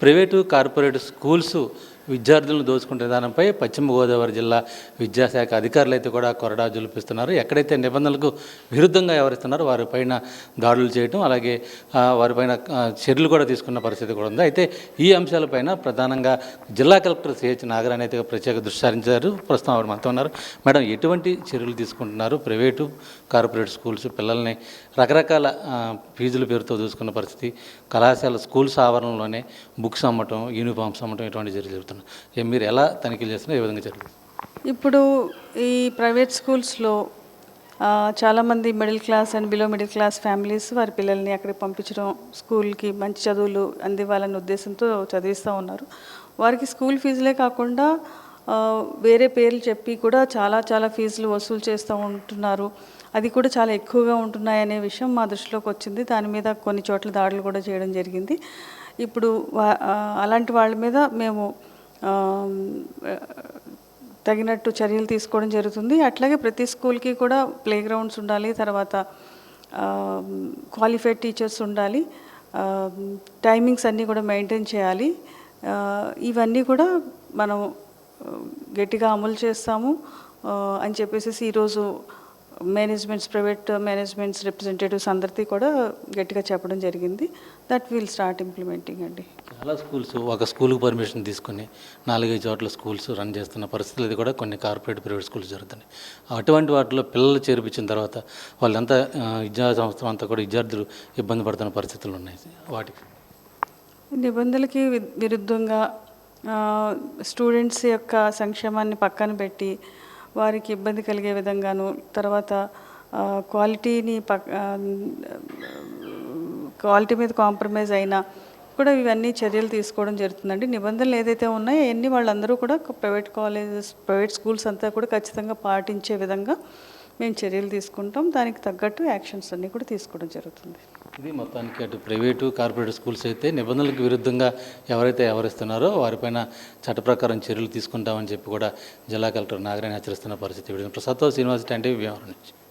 Private corporate schools విద్యార్థులను దోచుకుంటే విధానంపై పశ్చిమ గోదావరి జిల్లా విద్యాశాఖ అధికారులు అయితే కూడా కొరడా జులిపిస్తున్నారు. ఎక్కడైతే నిబంధనలకు విరుద్ధంగా వ్యవహరిస్తున్నారో వారిపైన దాడులు చేయడం అలాగే వారిపైన చర్యలు కూడా తీసుకున్న పరిస్థితి కూడా ఉంది. అయితే ఈ అంశాలపైన ప్రధానంగా జిల్లా కలెక్టర్ సిహెచ్ నాగరాణి అయితే ప్రత్యేక దృష్టి సారించారు ప్రస్తుతం ఆవిడ మనతో ఉన్నారు. మేడం ఎటువంటి చర్యలు తీసుకుంటున్నారు? ప్రైవేటు కార్పొరేట్ స్కూల్స్ పిల్లల్ని రకరకాల ఫీజుల పేరుతో చూసుకున్న పరిస్థితి కళాశాల స్కూల్స్ ఆవరణలోనే బుక్స్ అమ్మటం యూనిఫామ్స్ అమ్మటం ఇటువంటి చర్యలు జరుగుతున్నాయి. ఏ మీరు ఎలా తనిఖీలు చేస్తున్నారు? ఏ విధంగా జరుగుతుంది? ఇప్పుడు ఈ ప్రైవేట్ స్కూల్స్లో చాలామంది middle class and below middle class families వారి పిల్లల్ని అక్కడికి పంపించడం స్కూల్కి మంచి చదువులు అందివ్వాలనే ఉద్దేశంతో చదివిస్తూ ఉన్నారు. వారికి స్కూల్ ఫీజులే కాకుండా వేరే పేర్లు చెప్పి కూడా చాలా చాలా ఫీజులు వసూలు చేస్తూ ఉంటున్నారు. అది కూడా చాలా ఎక్కువగా ఉంటున్నాయనే విషయం మా దృష్టిలోకి వచ్చింది. దాని మీద కొన్ని చోట్ల దాడులు కూడా చేయడం జరిగింది. ఇప్పుడు వా- అలాంటి వాళ్ళ మీద మేము తగినట్టు చర్యలు తీసుకోవడం జరుగుతుంది. అట్లాగే ప్రతి స్కూల్కి కూడా ప్లే గ్రౌండ్స్ ఉండాలి తర్వాత క్వాలిఫైడ్ టీచర్స్ ఉండాలి టైమింగ్స్ అన్నీ కూడా మెయింటైన్ చేయాలి. ఇవన్నీ కూడా మనం గట్టిగా అమలు చేస్తాము అని చెప్పేసి ఈరోజు మేనేజ్మెంట్స్ ప్రైవేట్ మేనేజ్మెంట్స్ రిప్రజెంటేటివ్స్ అందరికీ కూడా గట్టిగా చెప్పడం జరిగింది. దట్ విల్ స్టార్ట్ ఇంప్లిమెంటింగ్ అండి. చాలా స్కూల్స్ ఒక స్కూల్కి పర్మిషన్ తీసుకుని నాలుగైదు చోట్ల స్కూల్స్ రన్ చేస్తున్న పరిస్థితులు కూడా కొన్ని కార్పొరేట్ ప్రైవేట్ స్కూల్స్ జరుగుతున్నాయి. అటువంటి వాటిలో పిల్లలు చేర్పించిన తర్వాత వాళ్ళంతా విద్యా సంస్థ అంతా కూడా విద్యార్థులు ఇబ్బంది పడుతున్న పరిస్థితులు ఉన్నాయి. వాటికి నిబంధనలకి వి- విరుద్ధంగా స్టూడెంట్స్ యొక్క సంక్షేమాన్ని పక్కన పెట్టి వారికి ఇబ్బంది కలిగే విధంగాను తర్వాత క్వాలిటీని ప క్వాలిటీ మీద కాంప్రమైజ్ అయినా కూడా ఇవన్నీ చర్యలు తీసుకోవడం జరుగుతుందండి. నిబంధనలు ఏదైతే ఉన్నాయో అవన్నీ వాళ్ళందరూ కూడా ప్రైవేట్ కాలేజెస్ ప్రైవేట్ స్కూల్స్ అంతా కూడా ఖచ్చితంగా పాటించే విధంగా మేము చర్యలు తీసుకుంటాం. దానికి తగ్గట్టు యాక్షన్స్ అన్నీ కూడా తీసుకోవడం జరుగుతుంది. ఇది మొత్తానికి అటు ప్రైవేటు కార్పొరేట్ స్కూల్స్ అయితే నిబంధనలకు విరుద్ధంగా ఎవరైతే వ్యవహరిస్తున్నారో వారిపైన చట్ట ప్రకారం చర్యలు తీసుకుంటామని చెప్పి కూడా జిల్లా కలెక్టర్ నాగరాణి హెచ్చరిస్తున్న పరిస్థితి. ప్రసాద్తో శ్రీనివాస్ అంటే వ్యవహారం నుంచి.